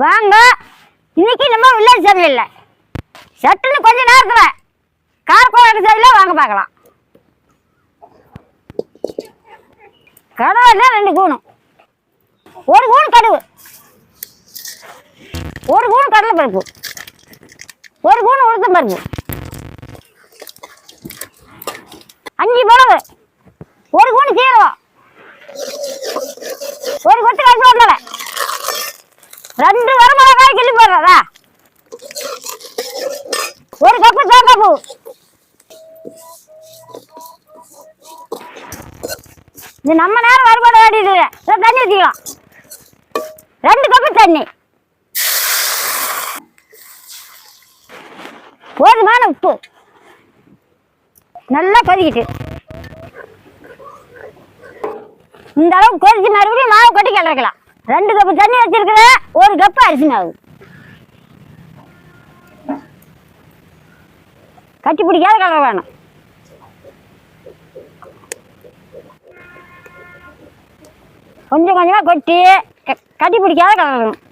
வாங்க. இன்னைக்கு நம்ம வில்லேஜ் இல்லை சட்டுன்னு கொஞ்ச நேரத்தில் காரக்குழம்பு சைடில் வாங்க பார்க்கலாம். கடவுள் ரெண்டு கூணும் ஒரு கூணு கடுகு. ஒரு கூணு கடலை பருப்பு ஒரு கூணு உளுத்தம் பருப்பு அஞ்சு மிளகு ஒரு கூணு சீரகம். ரெண்டு வரமிளகாய் கிள்ளி போடுறதா? ஒரு கப்பு தேங்காய் பூ. இது நம்ம நேரம் வருமானம் வேண்டியது தண்ணி ஊற்றிக்கலாம் ரெண்டு கப்பு தண்ணி. போதுமான உப்பு. நல்லா கொதிக்கிட்டு இந்த அளவுக்கு கொதிச்சு மறுபடியும் மாவு கொட்டி கிளறக்கலாம் ரெண்டு கப்பு தண்ணி வச்சிருக்கிறேன் அரிசி மாவு கட்டி பிடிக்காத கலர் வேணும். கொஞ்சம் கொஞ்சமா கொட்டி க- கட்டி பிடிக்காத கலரணும்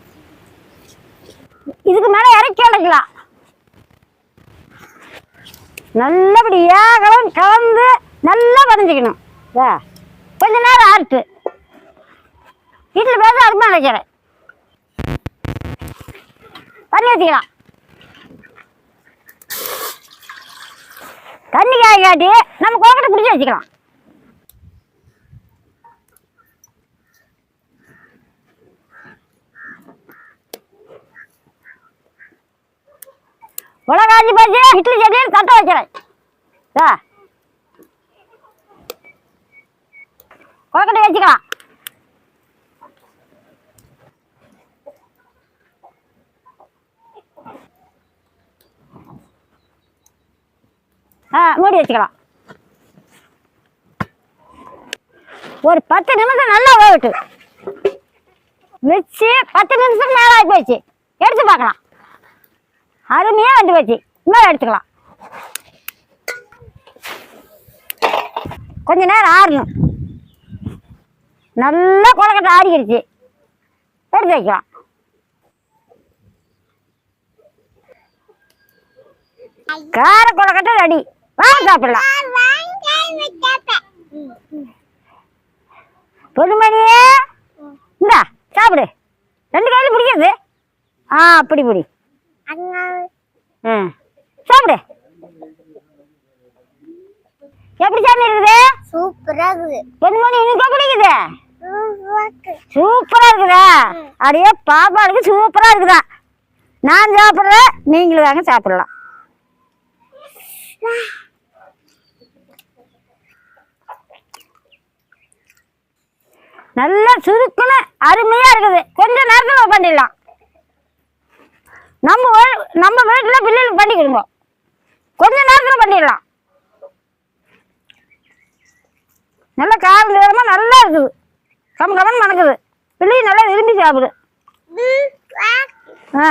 இதுக்கு மேல இறக்கி அடைக்கலாம் நல்லபடி கலந்து கலந்து நல்லா வரைஞ்சிக்கணும் கொஞ்ச நேரம் ஆர்ட்டு வீட்டில் பேச அருமை நினைக்கிறேன். தண்ணி ஊற்றிக்கலாம் தண்ணி காய நம்ம கோக்கட்டை பிடிச்சி வச்சுக்கலாம். உலகாஞ்சி போச்சு இட்லி செடியும் தட்ட வைக்கிறேன். கோக்கட்டை வச்சுக்கலாம். மூடி வச்சுக்கலாம். ஒரு பத்து நிமிஷம் நல்லா வேகட்டு. வச்சு பத்து நிமிஷம் மேலே ஆகி போச்சு. எடுத்து பார்க்கலாம். அருமையாக வந்து போச்சு. இன்னும் எடுத்துக்கலாம். கொஞ்ச நேரம் ஆறணும். நல்லா கொலக்கட்டை ஆடிக்கிடுச்சு. எடுத்து வைக்கலாம். கார கொலக்கட்டை ரெடி. வாங்க சாப்பிடலாம். பொதுமணியே இந்தா சாப்பிடு. ரெண்டு கையில பிடிக்கிறது. ஆ அப்படி பிடி. ம் சாப்பிடு. எப்படி சாமி இருக்குது? சூப்பரா இருக்குது. பொன்மணி இனிக்கா பிடிக்குது? சூப்பரா இருக்கு. சூப்பரா இருக்குதா? அடையே பாப்பாளுக்கு சூப்பரா இருக்குதா? நான் சாப்பிட்றேன் நீங்களும் வாங்க சாப்பிடலாம். நல்லா சுருக்குன்னு அருமையா இருக்குது. கொஞ்ச நேரத்துல பண்ணிடலாம். நம்ம நம்ம வீட்டுல பிள்ளைகளுக்கு பண்ணி கொடுங்க. கொஞ்ச நேரத்துல பண்ணிடலாம். நல்லா காரம் நேரமா நல்லா இருக்குது. கம் கமன் மணக்குது. பிள்ளைங்க நல்லா விரும்பி சாப்பிடு. ஆ.